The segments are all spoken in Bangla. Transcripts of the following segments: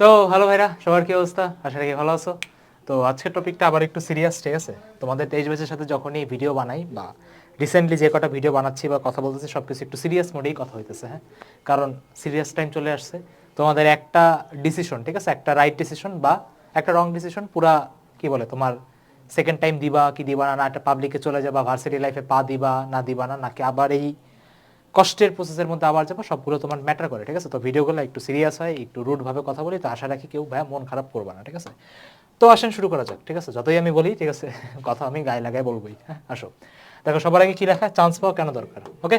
তো হ্যালো ভাইরা, সবার কি অবস্থা? আশা রাখি ভালো আছো। তো আজকের টপিকটা আবার একটু সিরিয়াস ঠিক আছে? তোমাদের তেইশ ব্যাচের সাথে যখনই ভিডিও বানাই বা রিসেন্টলি যে কটা ভিডিও বানাচ্ছি বা কথা বলতেছি সব কিছু একটু সিরিয়াস মোডেই কথা হইতেছে হ্যাঁ? কারণ সিরিয়াস টাইম চলে আসছে। তোমাদের একটা ডিসিশন ঠিক আছে? একটা রাইট ডিসিশন বা একটা রং ডিসিশন পুরা, কি বলে তোমার সেকেন্ড টাইম দিবা, কি দিবা না একটা পাবলিকে চলে যাবা ভার্সিটি লাইফে পা দিবা, না দিবা না, নাকি আবার এই কষ্টের প্রসেসের মধ্যে আবার যাব, সবগুলো তোমার ম্যাটার করে, ঠিক আছে? তো ভিডিওগুলো একটু সিরিয়াস হয়, একটু রুড ভাবে কথা বলি, তো আশা রাখি কেউ ভাই মন খারাপ করবে না, ঠিক আছে? তো আসেন শুরু করা যাক, ঠিক আছে? যতই আমি বলি, ঠিক আছে? কথা আমি গায়ে লাগাই বলবোই হ্যাঁ? আসো। দেখো, সবার আগে কি লেখা? চান্স পাওয়া কেন দরকার? ওকে?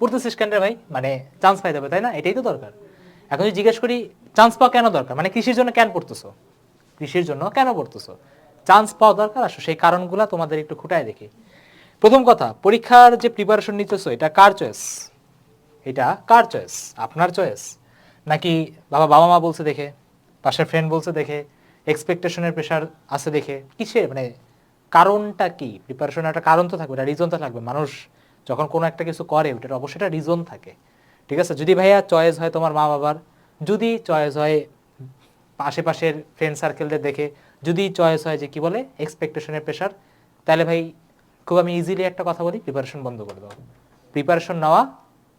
পড়তেছিস কেন ভাই মানে চান্স পাই যাবে তাই না? এটাই তো দরকার। এখন যদি জিজ্ঞেস করি চান্স পাওয়া কেন দরকার? মানে কৃষির জন্য কেন পড়তেছো? কৃষির জন্য কেন পড়তেছো? চান্স পাওয়া দরকার? আসো, সেই কারণগুলো তোমাদের একটু খুঁটায় দেখি। প্রথম কথা, পরীক্ষার যে প্রিপারেশন নিতেছো এটা কার চয়েস এটা কার চয়েস আপনার চয়েস নাকি বাবা বাবা মা বলছে দেখে, পাশের ফ্রেন্ড বলছে দেখে এক্সপেকটেশনের প্রেশার আছে দেখে? কিসের? মানে কারণটা কি? প্রিপারেশন একটা কারণ তো থাকবে, এটা রিজন তো থাকবে। মানুষ যখন কোনো একটা কিছু করে, ওটার অবশ্যই একটা রিজন থাকে। ঠিক আছে? যদি ভাইয়া চয়েস হয় তোমার মা বাবার, যদি চয়েস হয় আশেপাশের ফ্রেন্ড সার্কেলদের দেখে, যদি চয়েস হয় যে কি বলে এক্সপেকটেশনের প্রেশার তাহলে ভাই খুব আমি ইজিলি একটা কথা বলি প্রিপারেশন বন্ধ করে দাও। প্রিপারেশন নেওয়া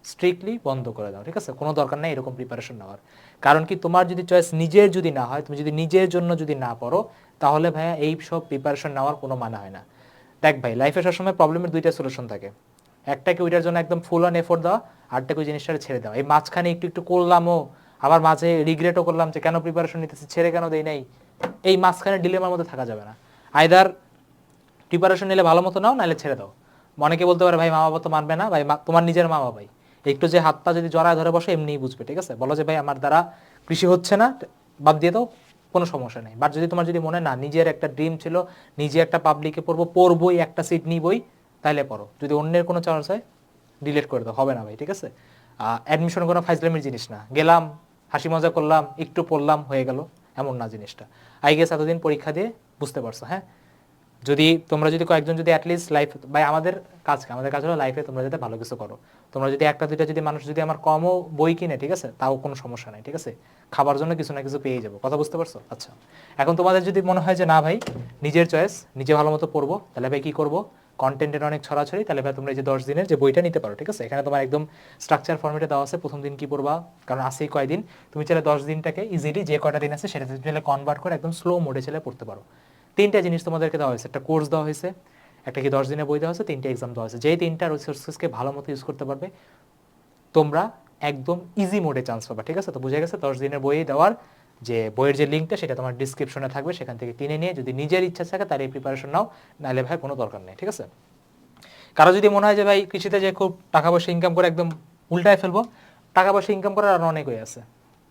স্ট্রিক্টলি বন্ধ করে দাও, ঠিক আছে? কোনো দরকার নেই এরকম প্রিপারেশন নেওয়ার। কারণ কি তোমার যদি চয়েস নিজের যদি না হয়, তুমি যদি নিজের জন্য যদি না পড়ো, তাহলে ভাইয়া এই সব প্রিপারেশন নেওয়ার কোনো মানে হয় না। দেখ ভাই লাইফে সবসময় প্রবলেমের দুইটা সলিউশন থাকে। একটাকে ওইটার জন্য একদম ফুল অন এফোর্ট দেওয়া আরটাকে ওই জিনিসটা ছেড়ে দেওয়া এই মাঝখানে একটু একটু করলামও, আবার মাঝে রিগ্রেটও করলাম যে কেন প্রিপারেশন নিতেছি, ছেড়ে কেন দেই নাই? এই মাঝখানে ডিলেমার মধ্যে থাকা যাবে না। আইদার প্রিপারেশন নিলে ভালো মতো নাও, নাহলে ছেড়ে দাও। অনেকে বলতে পারে, ভাই, মা বাবা তো মানবে না। ভাই তোমার নিজের মা বাবাই। একটু যে হাত পা যদি জড়ায় ধরে বসে, এমনিই বুঝবে, ঠিক আছে? বলো যে, ভাই, আমার দ্বারা কৃষি হচ্ছে না, বাদ দিয়ে দাও, কোনো সমস্যা নেই। বাট যদি তোমার যদি মনে না, নিজের একটা ড্রিম ছিল, নিজে একটা পাবলিকে পড়ব, পড়বোই, একটা সিট নিবই, তাহলে পড়ো। যদি অন্যের কোনো চান্স হয় ডিলিট করে দাও, হবে না ভাই, ঠিক আছে? অ্যাডমিশন কোনো ফাইজলামির জিনিস না। গেলাম, হাসি মজা করলাম, একটু পড়লাম, হয়ে গেল, এমন না জিনিসটা। আই গেস এতদিন পরীক্ষা দিয়ে বুঝতে পারছ হ্যাঁ? যদি তোমরা যদি কয়েকজন যদি অ্যাটলিস্ট লাইফ বা আমাদের কাজকে আমাদের কাজ হলো লাইফে তোমরা যাতে ভালো কিছু করো। তোমরা যদি একটা, দুইটা যদি মানুষ যদি আমার কমও বই কিনে, ঠিক আছে? তাও কোনো সমস্যা নাই, ঠিক আছে? খাবার জন্য কিছু না কিছু পেয়ে যাব। কথা বুঝতে পারছ? আচ্ছা। এখন তোমাদের যদি মনে হয় যে না ভাই, নিজের চয়েস নিজে ভালো মতো পড়ব, তাহলে ভাই কি করব? কন্টেন্টের অনেক ছড়াছড়ি, তাহলে ভাই তোমরা এই যে দশ দিনের যে বইটা নিতে পারো, ঠিক আছে? এখানে তোমার একদম স্ট্রাকচার ফর্মেটে দেওয়া আছে, প্রথম দিন কি পড়বা? কারণ আসেই কয়দিন। তুমি চাইলে দশ দিনটাকে ইজিলি যে কয়টা দিন আছে সেটা তুমি চাইলে কনভার্ট করে একদম স্লো মোডে চাইলে পড়তে পারো। তিনটা জিনিস তোমাদেরকে দেওয়া হয়েছে। একটা কোর্স দেওয়া হয়েছে, একটা কি দশ দিনের বই দেওয়া হয়েছে, তিনটা এক্সাম দেওয়া হয়েছে। যেই তিনটা রিসোর্সেসকে ভালো মতো ইউজ করতে পারবে, তোমরা একদম ইজি মোডে চান্স পাবা, ঠিক আছে? তো বুঝে গেছে, দশ দিনের বই দেওয়ার যে বইয়ের যে লিঙ্কটা সেটা তোমার ডিসক্রিপশনে থাকবে, সেখান থেকে কিনে নিয়ে যদি নিজের ইচ্ছা থাকে, তার এই প্রিপারেশন নাও, নাহলে ভাই কোনো দরকার নেই, ঠিক আছে? কারও যদি মনে হয় যে ভাই কৃষিতে যে খুব টাকা পয়সা ইনকাম করে একদম উল্টায় ফেলব, টাকা পয়সা ইনকাম করার আরও অনেক হয়ে আছে।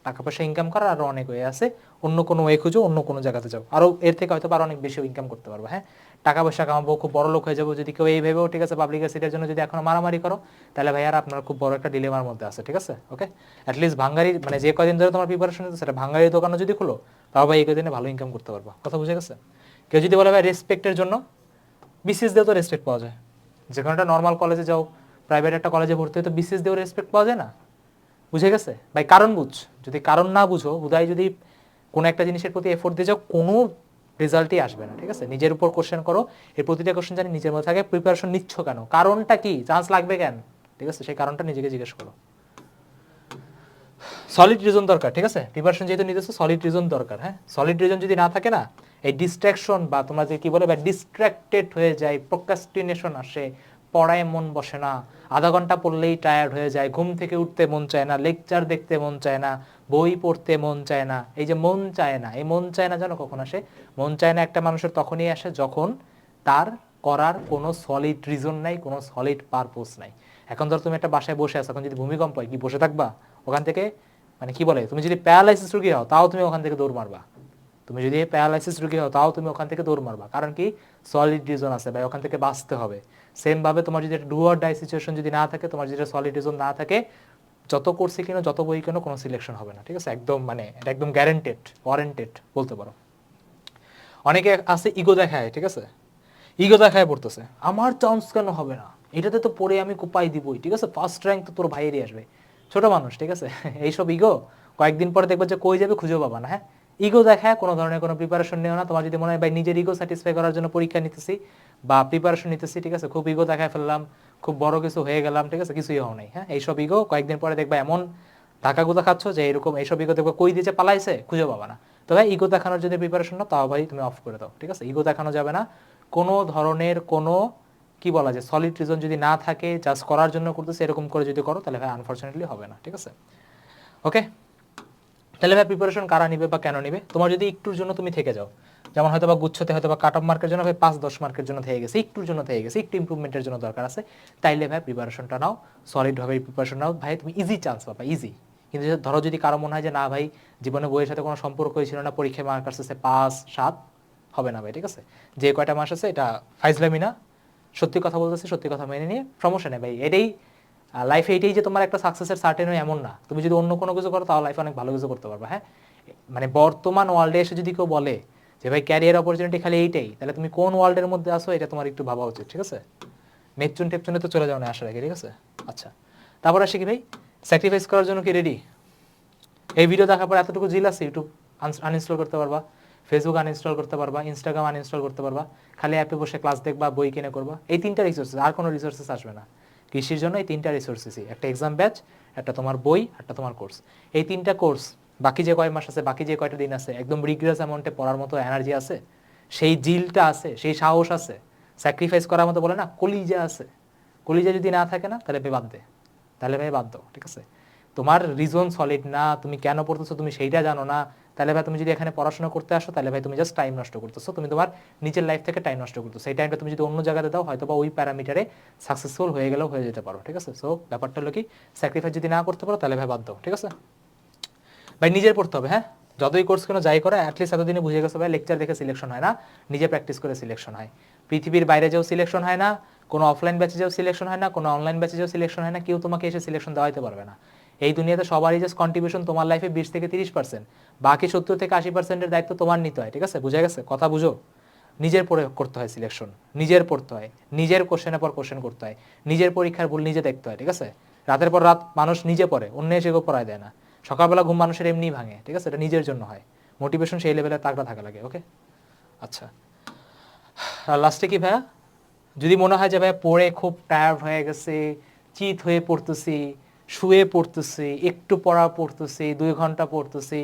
টাকা পয়সা ইনকাম করার আরও অনেক ওয়ে আছে। অন্য কোনো ওয়ে খুঁজো, অন্য কোনো জায়গাতে যাও। আরও এর থেকে হয়তো আরও অনেক বেশি ইনকাম করতে পারব হ্যাঁ? টাকা পয়সা কামাবো, খুব বড় লোক হয়ে যাব, যদি কেউ এই ভেবেও ঠিক আছে পাবলিক সিটের জন্য যদি এখনও মারামারি করো, তাহলে ভাই আর আপনার খুব বড় একটা ডিলেমার মধ্যে আছে, ঠিক আছে? ওকে অ্যাটলিস্ট ভাঙ্গারি মানে যে কদিন ধরে তোমার প্রিপারেশন সেটা ভাঙ্গারির দোকানও যদি খুলো, তাও ভাই এই কদিনে ভালো ইনকাম করতে পারব। কথা বুঝে গেছে? কেউ যদি বলে, ভাই রেসপেক্টের জন্য বিসিএস দিয়েও তো রেসপেক্ট পাওয়া যায়। যে কোনো একটা নর্মাল কলেজে যাও প্রাইভেট একটা কলেজে ভর্তি হয়ে তো বিসিএস দিয়েও রেসপেক্ট পাওয়া যায় না? বুঝে গেছে? ভাই, কারণ বুঝ। যদি কারণ না বুঝো বোধহয় যদি কোনো একটা জিনিসের প্রতি এফোর্ট দিয়ে যাও, কোনো রেজাল্টই আসবে না, ঠিক আছে? নিজের উপর কোশ্চেন করো, এর প্রতিটা কোশ্চেন জানি নিজের মধ্যে থাকে প্রিপারেশন নিচ্ছ কেন? কারণটা কি? চান্স লাগবে কেন? ঠিক আছে? সেই কারণটা নিজেকে জিজ্ঞেস করো। সলিড রিজন দরকার, ঠিক আছে? প্রিপারেশন যেহেতু নিতেছো সলিড রিজন দরকার হ্যাঁ? সলিড রিজন যদি না থাকে না, এই ডিস্ট্রাকশন বা তোমরা যে কি বলে, বা ডিস্ট্রাক্টেড হয়ে যায় প্রোকাস্টিনেশন আসে পড়ায় মন বসে না। আধা ঘণ্টা পড়লেই টায়ার্ড হয়ে যায়। ঘুম থেকে উঠতে মন চায় না। লেকচার দেখতে মন চায় না। বই পড়তে মন চায় না। এই যে মন চায় না, এই মন চায় না জানো কখন আসে? মন চায় না একটা মানুষের তখনই আসে যখন তার করার কোনো সলিড রিজন নাই, কোনো সলিড পারপোজ নাই। এখন ধর তুমি একটা বাসায় বসে আছো, এখন যদি ভূমিকম্প হয়, কি বসে থাকবা? ওখান থেকে মানে কি বলে? তুমি যদি প্যারালাইসিস রুগী হও, তাও তুমি ওখান থেকে দৌড় মারবা। তুমি যদি প্যারালাইসিস রুগী হও, তাও তুমি ওখান থেকে দৌড় মারবা। কারণ কি? সলিড রিজন আছে ভাই, ওখান থেকে বাঁচতে হবে। সেম ভাবে তোমার যদি ডু অর ডাই সিচুয়েশন যদি না থাকে, তোমার যদি সলিড রিজন না থাকে, যত কোর্সে কিনো, যত বই কেনো, কোনো সিলেকশন হবে না, ঠিক আছে? একদম মানে এটা একদম গ্যারেন্টেড ওয়ারেন্টেড বলতে পারো। অনেকে আছে ইগো দেখায়, ঠিক আছে? ইগো দেখায় পড়তেছে। আমার চান্স কেন হবে না? এটাতে তো পড়ে আমি কোপাই দিবই, ঠিক আছে? ফার্স্ট র্যাঙ্ক তো তোর ভাইয়েরই আসবে। ছোট মানুষ, ঠিক আছে? এইসব ইগো কয়েকদিন পরে দেখবে যে কই যাবে খুঁজেও পাবা না হ্যাঁ? ইগো দেখায়, কোনো ধরনের কোনো প্রিপারেশন নেও না। তোমার যদি মনে হয়, ভাই, নিজের ইগো স্যাটিসফাই করার জন্য পরীক্ষা নিতেছি বা প্রিপারেশন নিতেছি, ঠিক আছে? খুব ইগো দেখায় ফেললাম, খুব বড় কিছু হয়ে গেলাম, ঠিক আছে? কিছুই হও নাই হ্যাঁ? এইসব ইগো কয়েকদিন পরে দেখবা এমন টাকা গুতা খাচ্ছ যে এরকম এইসব ইগো দেখবে, কই দিয়েছে পালাইছে? খুঁজে পাবা না। তো ভাই ইগো দেখানোর যদি প্রিপারেশন নাও, তাও ভাই তুমি অফ করে দাও, ঠিক আছে? ইগো দেখানো যাবে না। কোনো ধরনের কোনো, কি বলা যায় সলিড রিজন যদি না থাকে জাস্ট করার জন্য করতেছে, এরকম করে যদি করো, তাহলে ভাই আনফর্চুনেটলি হবে না, ঠিক আছে? ওকে তাহলে ভাই প্রিপারেশন কারা নিবে বা কেন নিবে? তোমার যদি একটুর জন্য তুমি থেকে যাও। যেমন হয়তো বা গুচ্ছতে হয়তো বা কাট অফ মার্কের জন্য ভাই পাঁচ দশ মার্কের জন্য থেকে গেছে, একটুর জন্য থেকে গেছে, একটু ইম্প্রুভমেন্টের জন্য দরকার আছে। তাইলে ভাই প্রিপারেশনটা নাও সলিডভাবে প্রিপারেশন নাও। ভাই তুমি ইজি চান্স পাবা ইজি কিন্তু ধরো যদি কারও মনে হয় যে, না ভাই, জীবনে বইয়ের সাথে কোনো সম্পর্কই ছিল না, পরীক্ষায় মার্ক আসছে পাঁচ, সাত, হবে না ভাই, ঠিক আছে? যে কয়টা মাস আছে এটা ফাইজলামি না। সত্যি কথা বলতেছি, সত্যি কথা মেনে নিয়ে সমস্যা নেই ভাই, এটাই লাইফে এটাই যে তোমার একটা সাকসেসের সার্টেন এমন না। তুমি যদি অন্য কোনো কিছু করো, তাহলে লাইফে অনেক ভালো কিছু করতে পারবে হ্যাঁ? মানে বর্তমান ওয়ার্ল্ডে এসে যদি কেউ বলে যে, ভাই ক্যারিয়ার অপরচুনিটি খালি এইটাই, তাহলে তুমি কোন ওয়ার্ল্ডের মধ্যে আসো এটা তোমার একটু ভাবা উচিত, ঠিক আছে? নেপচুন টেপচুনে তো চলে যাও না আশা রাখি ঠিক আছে? আচ্ছা। তারপর আসি কি, ভাই? স্যাক্রিফাইস করার জন্য কি রেডি এই ভিডিও দেখার পর এতটুকু জিল আছে ইউটিউব আনইনস্টল করতে পারবা। ফেসবুক আনইনস্টল করতে পারবা ইনস্টাগ্রাম আনইনস্টল করতে পারবা। খালি অ্যাপে বসে ক্লাস দেখবা, বই কিনে করবা। এই তিনটা রিসোর্সেস আর কোনো রিসোর্সেস আসবে না। কৃষির জন্য এই তিনটা রিসোর্সেসই একটা এক্সাম ব্যাচ একটা তোমার বই, একটা তোমার কোর্স এই তিনটা কোর্স বাকি যে কয় মাস আছে, বাকি যে কয়টা দিন আছে, একদম রিগ্রেস অ্যামাউন্টে পড়ার মতো এনার্জি আছে, সেই জিলটা আছে, সেই সাহস আছে স্যাক্রিফাইস করার মতো বলে না, কলিজা আছে। কলিজা যদি না থাকে না, তাহলে বাদ দে। তাহলে ভাই বাদ দাও, ঠিক আছে? তোমার রিজন সলিড না, তুমি কেন পড়তেছো, তুমি সেইটা জানো না তাহলে ভাই তুমি যদি এখানে পড়াশোনা করতে আসো, তাহলে ভাই তুমি জাস্ট টাইম নষ্ট করতেছো। তুমি তোমার নিজের লাইফ থেকে টাইম নষ্ট করতেছো। সেই টাইমটা তুমি যদি অন্য জায়গাতে দাও হয়তো বা ওই প্যারামিটারে সাকসেসফুল হয়ে গেলেও হয়ে যেতে পারো, ঠিক আছে? সো ব্যাপারটা হলো কি স্যাক্রিফাইস যদি না করতে পারো, তাহলে ভাই বাদ দাও, ঠিক আছে? ভাই নিজের পড়তে হবে হ্যাঁ? যতই কোর্স কেন যাই করে অ্যাটলিস্ট এতদিনে বুঝে গেছে ভাই লেকচার দেখে সিলেকশন হয় না, নিজে প্র্যাকটিস করে সিলেকশন হয়। পৃথিবীর বাইরে যেও সিলেকশন হয় না, কোনো অফলাইন ব্যাচে যেও সিলেকশন হয় না, কোনো অনলাইন ব্যাচে যেও সিলেকশন হয় না, কেউ তোমাকে এসে সিলেকশন দেওয়াইতে পারবে না। এই দুনিয়াতে সবারই জাস্ট কন্ট্রিবিউশন তোমার লাইফে বিশ থেকে তিরিশ পার্সেন্ট বাকি সত্তর থেকে আশি পার্সেন্টের দায়িত্ব তোমার নিতে হয়, ঠিক আছে? বুঝে গেছে? কথা বুঝো? নিজের পরে করতে হয় সিলেকশন নিজের পড়তে হয়, নিজের কোশ্চেনের পর কোশ্চেন করতে হয়, নিজের পরীক্ষার ভুল নিজে দেখতে হয়, ঠিক আছে? রাতের পর রাত মানুষ নিজে পড়ে, অন্য এসে পড়ায় দেয় না। সকালবেলা ঘুম মানুষের এমনি ভাঙে, ঠিক আছে? এটা নিজের জন্য হয়। মোটিভেশন সেই লেভেলে তাগড়া থাকা লাগে ওকে আচ্ছা। আর লাস্টে কি ভাইয়া? যদি মনে হয় যে ভাইয়া পড়ে খুব টায়ার্ড হয়ে গেছে, চিত হয়ে পড়তেছি শুয়ে পড়তেছি, একটু পড়া পড়তেছি, দুই ঘণ্টা পড়তেছি,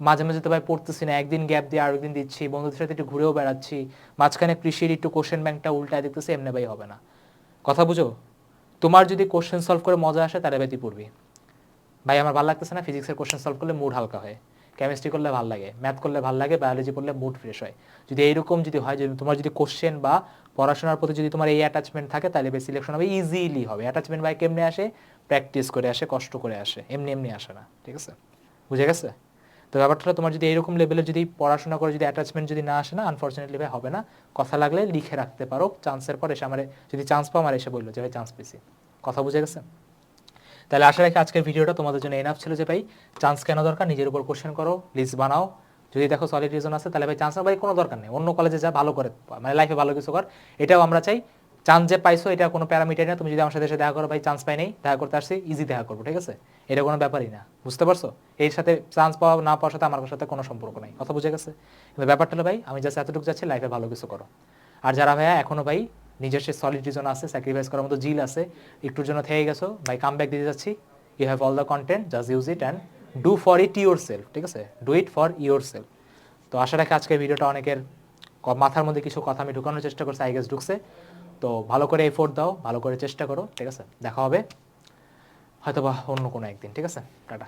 মাঝে মাঝে তো ভাই পড়তেছি না, একদিন গ্যাপ দিয়ে আরেকদিন দিচ্ছি, বন্ধুদের সাথে একটু ঘুরেও বেড়াচ্ছি, মাঝখানে কৃষির একটু কোশ্চেন ব্যাংকটা উল্টায় দেখতেছি, এমনি ভাই হবে না। কথা বুঝো? তোমার যদি কোশ্চেন সলভ করে মজা আসে ভাই তুই পড়বি। ভাই আমার ভালো লাগতেছে না ফিজিক্সের কোশ্চেন সলভ করলে মুড হালকা হয়। কেমিস্ট্রি করলে ভালো লাগে ম্যাথ করলে ভালো লাগে বায়োলজি করলে মুড ফ্রেশ হয়। যদি এইরকম যদি হয়, যদি তোমার যদি কোশ্চেন বা পড়াশোনার প্রতি যদি তোমার এই অ্যাটাচমেন্ট থাকে, তাহলে সিলেকশন হবে ইজিলি হবে। অ্যাটাচমেন্ট ভাই কেমনে আসে? প্র্যাকটিস করে আসে, কষ্ট করে আসে, এমনি এমনি আসে না, ঠিক আছে? বুঝে গেছে? তো ব্যাপারটা তোমার যদি এইরকম লেভেলে যদি পড়াশোনা করে যদি অ্যাটাচমেন্ট যদি না আসে না আনফর্চুনেটলি ভাই হবে না। কথা লাগলে লিখে রাখতে পারো। চান্সের পর এসে আমার, যদি চান্স পাও আমার এসে বলল যে, ভাই চান্স পেয়েছি। কথা বুঝে গেছে? তাহলে আশা রাখি আজকের ভিডিওটা তোমাদের জন্য এনাফ ছিল যে, ভাই চান্স কেন দরকার? নিজের উপর কোশ্চেন করো লিস্ট বানাও। যদি দেখো সলিড রিজন আছে, তাহলে ভাই চান্স ভাই কোনো দরকার নেই। অন্য কলেজে যা ভালো করে মানে লাইফে ভালো কিছু কর। এটাও আমরা চাই চান্স যে পাইছো, এটা কোনো প্যারামিটার না। তুমি যদি আমার সাথে এসে দেখা করো, ভাই চান্স পাই নেই, দেখা করতে আসছি ইজি দেখা করব ঠিক আছে? এটা কোনো ব্যাপারই না, বুঝতে পারছ? এর সাথে চান্স পাওয়া, না পাওয়ার সাথে আমার সাথে কোনো সম্পর্ক নাই, কথা বুঝে গেছে? কিন্তু ব্যাপারটা হলো, ভাই, আমি জাস্ট এতটুকু যাচ্ছি লাইফে ভালো কিছু করো। আর যারা, ভাইয়া, এখনও ভাই নিজের সে সলিড রিজন আছে স্যাক্রিফাইস করার মতো জিল আছে, একটুর জন্য থেকে গেছো, ভাই কাম ব্যাক দিতে যাচ্ছি you have all the content just use it and do for it yourself ঠিক আছে? Do it for yourself তো আশা রাখি আজকের ভিডিওটা অনেকের মাথার মধ্যে কিছু কথা আমি ঢুকানোর চেষ্টা করছি আই গেস ঢুকছে। তো ভালো করে এফোর্ট দাও, ভালো করে চেষ্টা করো, ঠিক আছে? দেখা হবে। হয়তোবা অন্য কোনো একদিন, ঠিক আছে? টাটা।